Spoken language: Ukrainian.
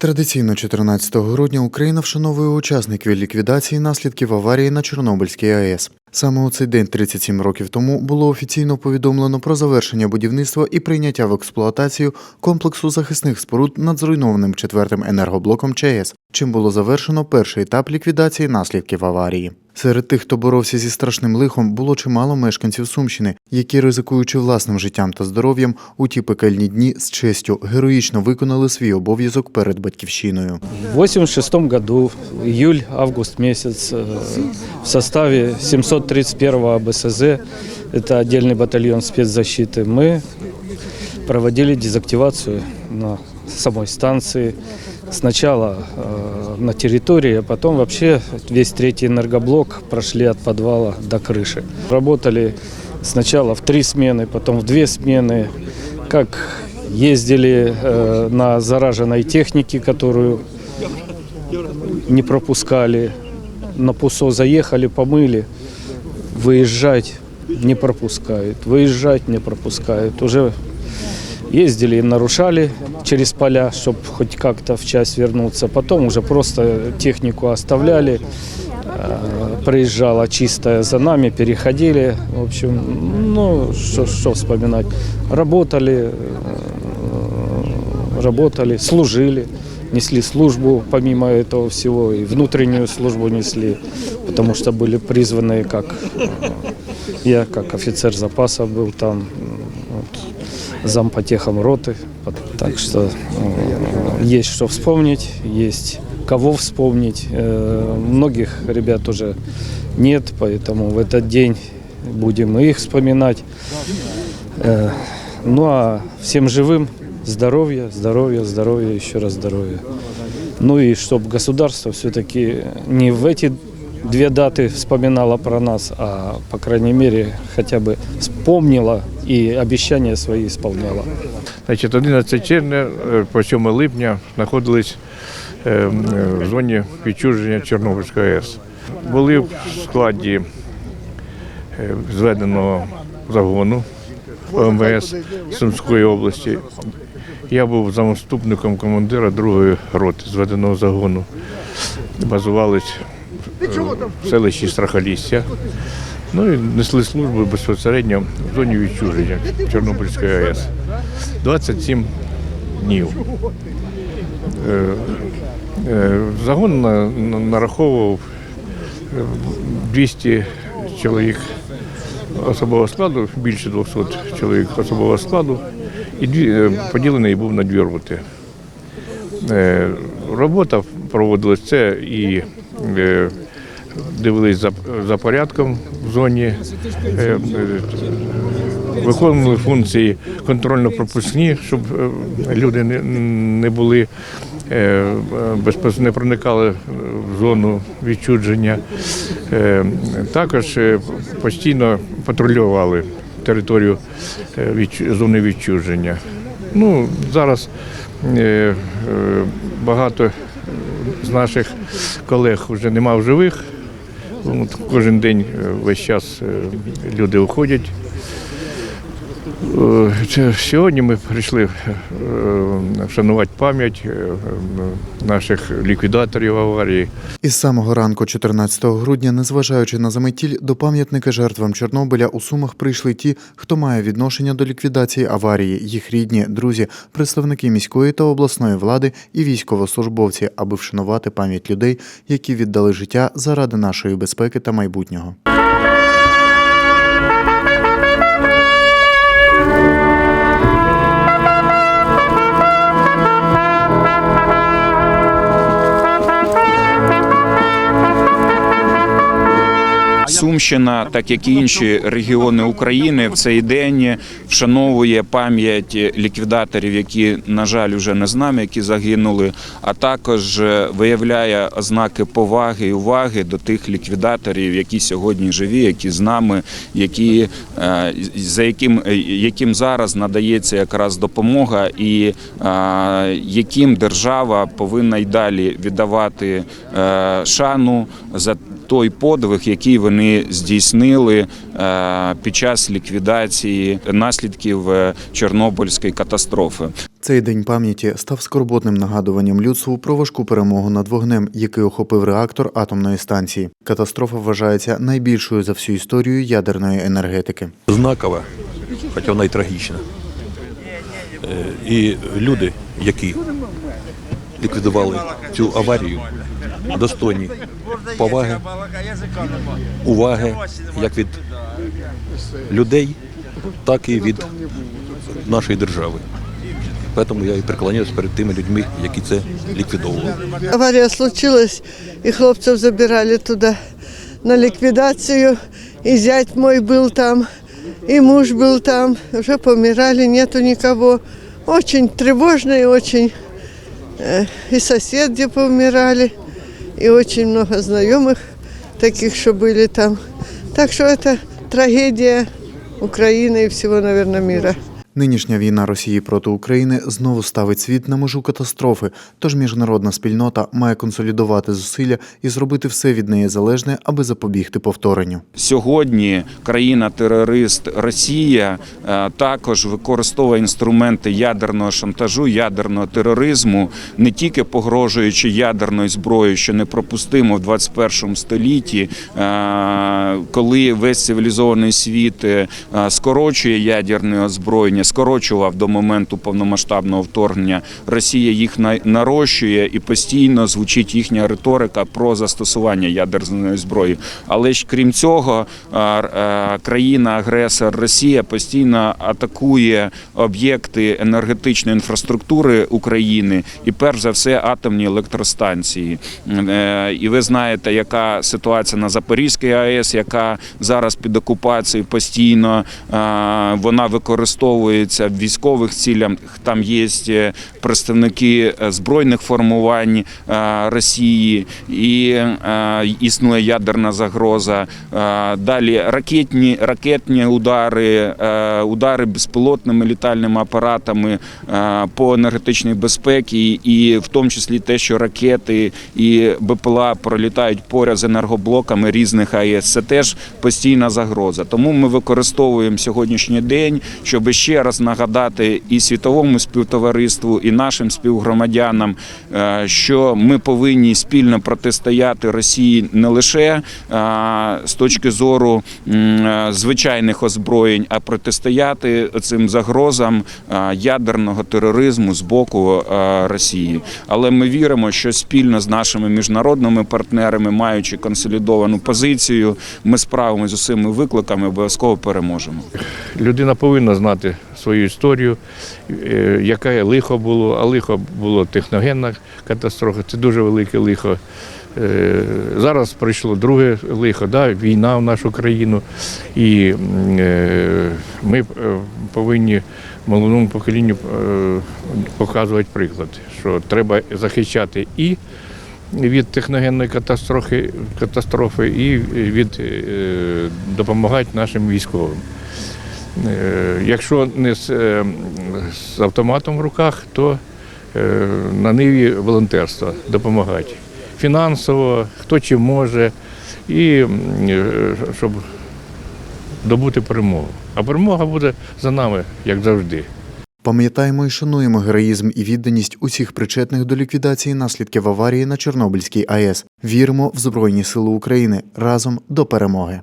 Традиційно 14 грудня Україна вшановує учасників ліквідації наслідків аварії на Чорнобильській АЕС. Саме у цей день, 37 років тому, було офіційно повідомлено про завершення будівництва і прийняття в експлуатацію комплексу захисних споруд над зруйнованим четвертим енергоблоком ЧАЕС, чим було завершено перший етап ліквідації наслідків аварії. Серед тих, хто боровся зі страшним лихом, було чимало мешканців Сумщини, які, ризикуючи власним життям та здоров'ям, у ті пекельні дні з честю героїчно виконали свій обов'язок перед батьківщиною. В 86 году, июль-август месяц, э, в составе 731 АБСЗ, это отдельный батальон спецзащиты, мы проводили дезактивацию на самой станции. Сначала э, На территории, а потом вообще весь третий энергоблок прошли от подвала до крыши. Работали сначала в три смены, потом в две смены. Как ездили э, на зараженной технике, которую не пропускали. На ПУСО заехали, помыли, выезжать не пропускают, выезжать не пропускают. Уже ездили и нарушали через поля, чтобы хоть как-то в часть вернуться. Потом уже просто технику оставляли, э, проезжала чистая за нами, переходили. В общем, ну, что, что вспоминать. Работали, э, работали, служили, несли службу помимо этого всего, и внутреннюю службу несли, потому что были призваны как э, я, как офицер запаса был там, вот, зампотехом роты. Так что э, есть что вспомнить, есть кого вспомнить. Э, Многих ребят уже нет, поэтому в этот день будем их вспоминать. Э, Ну а всем живым здоровья, здоровья, здоровья, еще раз здоровья. Ну и чтобы государство все-таки не в эти две даты вспоминало про нас, а по крайней мере хотя бы вспомнила и обещания свои исполняла. Значить, 11 червня по 7 липня знаходились е, в зоні відчуження Чорнобильської АЕС. Були в складі е, зведеного загону ОМВС Сумської області. Я був замоступником командира другої роти зведеного загону. Базувались в селищі Страхолістя. Ну і несли службу безпосередньо в зоні відчуження Чорнобильської АЕС. 27 днів. Е, е, Загон на- на- нараховував е, 200 чоловік особового складу, більше 200 чоловік особового складу, і е, поділений був на дві роти. Робота проводилась це і е, дивились за, за порядком в зоні, е, е, виконували функції контрольно-пропускні, щоб люди не, не були не проникали в зону відчудження. Також постійно патрулювали територію відчу- зони відчуження. Ну, зараз багато з наших колег вже нема в живих. Кожен день е, весь час е, люди уходять. Е, Сьогодні ми прийшли е, вшанувати пам'ять е, наших ліквідаторів аварії. Із самого ранку 14 грудня, незважаючи на заметіль, до пам'ятника жертвам Чорнобиля у Сумах прийшли ті, хто має відношення до ліквідації аварії, їх рідні, друзі, представники міської та обласної влади і військовослужбовці, аби вшанувати пам'ять людей, які віддали життя заради нашої безпеки та майбутнього. Сумщина, так як і інші регіони України, в цей день вшановує пам'ять ліквідаторів, які, на жаль, вже не з нами, які загинули, а також виявляє ознаки поваги і уваги до тих ліквідаторів, які сьогодні живі, які з нами, які е, за яким, яким зараз надається якраз допомога, і е, яким держава повинна й далі віддавати е, шану за той подвиг, який вони здійснили е, під час ліквідації наслідків е, Чорнобильської катастрофи. Цей день пам'яті став скорботним нагадуванням людству про важку перемогу над вогнем, який охопив реактор атомної станції. Катастрофа вважається найбільшою за всю історію ядерної енергетики. знакова, хоча вона і трагічна. Е, І люди, які ліквідували цю аварію, достойні поваги, уваги як від людей, так і від нашої держави. Тому я і преклоняюсь перед тими людьми, які це ліквідовували. Аварія случилась, і хлопців забирали туди на ліквідацію. І зять мой був там, і муж був там. Вже помирали, нету никого. Очень тревожно и очень э, и соседи повмирали, и очень много знакомых таких, что были там. Так что это трагедия Украины и всего, наверное, мира. Нинішня війна Росії проти України знову ставить світ на межу катастрофи. Тож міжнародна спільнота має консолідувати зусилля і зробити все від неї залежне, аби запобігти повторенню. Сьогодні країна-терорист Росія е, також використовує інструменти ядерного шантажу, ядерного тероризму, не тільки погрожуючи ядерною зброєю, що непропустимо в 21 столітті, е, коли весь цивілізований світ е, скорочує ядерне озброєння, скорочував до моменту повномасштабного вторгнення. Росія їх на- нарощує і постійно звучить їхня риторика про застосування ядерної зброї. Але ж крім цього, країна-агресор Росія постійно атакує об'єкти енергетичної інфраструктури України і перш за все атомні електростанції. Е, І ви знаєте, яка ситуація на Запорізькій АЕС, яка зараз під окупацією постійно вона використовується в військових цілях. Там є е, представники е, збройних формувань е, Росії і існує ядерна загроза. Далі ракетні, ракетні удари, удари безпілотними літальними апаратами по енергетичній безпеці, і в тому числі те, що ракети і БПЛА пролітають поряд з енергоблоками різних АЕС. Це теж постійна загроза. Тому ми використовуємо сьогоднішній день, щоб ще раз нагадати і світовому співтовариству, і нашим співгромадянам, е, що ми повинні спільно протистояти Росії не лише е, з точки зору е, звичайних озброєнь, а протистояти цим загрозам ядерного тероризму з боку Росії. Але ми віримо, що спільно з нашими міжнародними партнерами, маючи консолідовану позицію, ми справимося з усіми викликами, обов'язково переможемо. Людина повинна знати свою історію, е, яке лихо було, а лихо було техногенна катастрофа, це дуже велике лихо. Е, Зараз прийшло друге лихо, да, війна в нашу країну. І е, ми повинні молодому поколінню показувати приклад, що треба захищати і від техногенної катастрофи, катастрофи і від допомагати нашим військовим. Е, Якщо не з, е, з автоматом в руках, то е, на ниві волонтерства допомагати. Фінансово, хто чим може, і щоб добути перемогу. А перемога буде за нами, як завжди. Пам'ятаємо і шануємо героїзм і відданість усіх причетних до ліквідації наслідків аварії на Чорнобильській АЕС. Віримо в Збройні Сили України разом до перемоги.